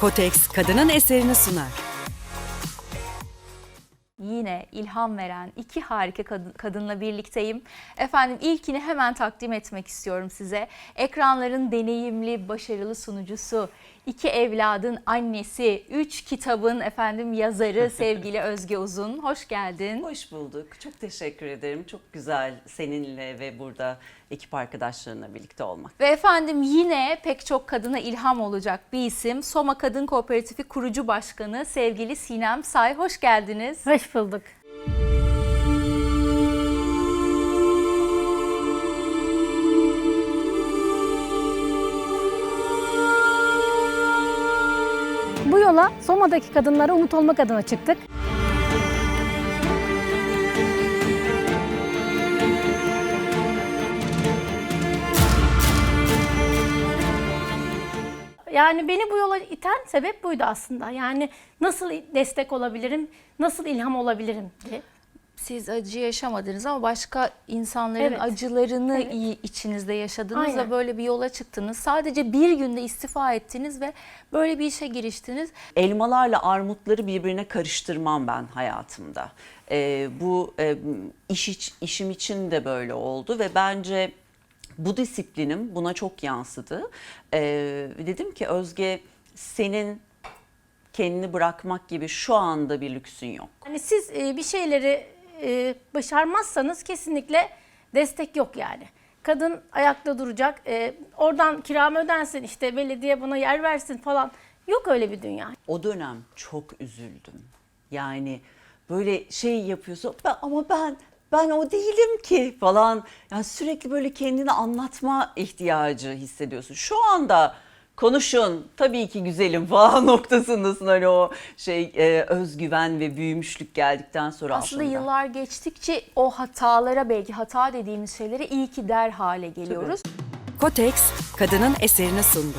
Kotex kadının eserini sunar. Yine ilham veren iki harika kadın- kadınla birlikteyim. Efendim ilkini hemen takdim etmek istiyorum size. Ekranların deneyimli, başarılı sunucusu, iki evladın annesi, üç kitabın efendim yazarı sevgili Özge Uzun. Hoş geldin. Hoş bulduk. Çok teşekkür ederim. Çok güzel seninle ve burada ekip arkadaşlarınla birlikte olmak. Ve efendim yine pek çok kadına ilham olacak bir isim. Soma Kadın Kooperatifi kurucu başkanı sevgili Sinem Say. Hoş geldiniz. Hoş bulduk. Yola Soma'daki kadınlara umut olmak adına çıktık. Yani beni bu yola iten sebep buydu aslında. Yani nasıl destek olabilirim, nasıl ilham olabilirim diye. Siz acı yaşamadınız ama başka insanların Evet. acılarını Evet. iyi içinizde yaşadınız Aynen. ve böyle bir yola çıktınız. Sadece bir günde istifa ettiniz ve böyle bir işe giriştiniz. Elmalarla armutları birbirine karıştırmam ben hayatımda. Ee, bu e, iş iç- işim için de böyle oldu ve bence bu disiplinim buna çok yansıdı. Ee, dedim ki Özge senin kendini bırakmak gibi şu anda bir lüksün yok. Yani siz e, bir şeyleri e, başarmazsanız kesinlikle destek yok yani. Kadın ayakta duracak, e, oradan kiramı ödensin, işte belediye buna yer versin falan. Yok öyle bir dünya. O dönem çok üzüldüm. Yani böyle şey yapıyorsun "Ben- ama ben ben o değilim ki falan. Yani sürekli böyle kendini anlatma ihtiyacı hissediyorsun. Şu anda konuşun tabii ki güzelim falan noktasındasın hani o şey e, özgüven ve büyümüşlük geldikten sonra Aslında aslında. yıllar geçtikçe o hatalara belki hata dediğimiz şeylere iyi ki der hale geliyoruz. Kotex kadının eserini sundu.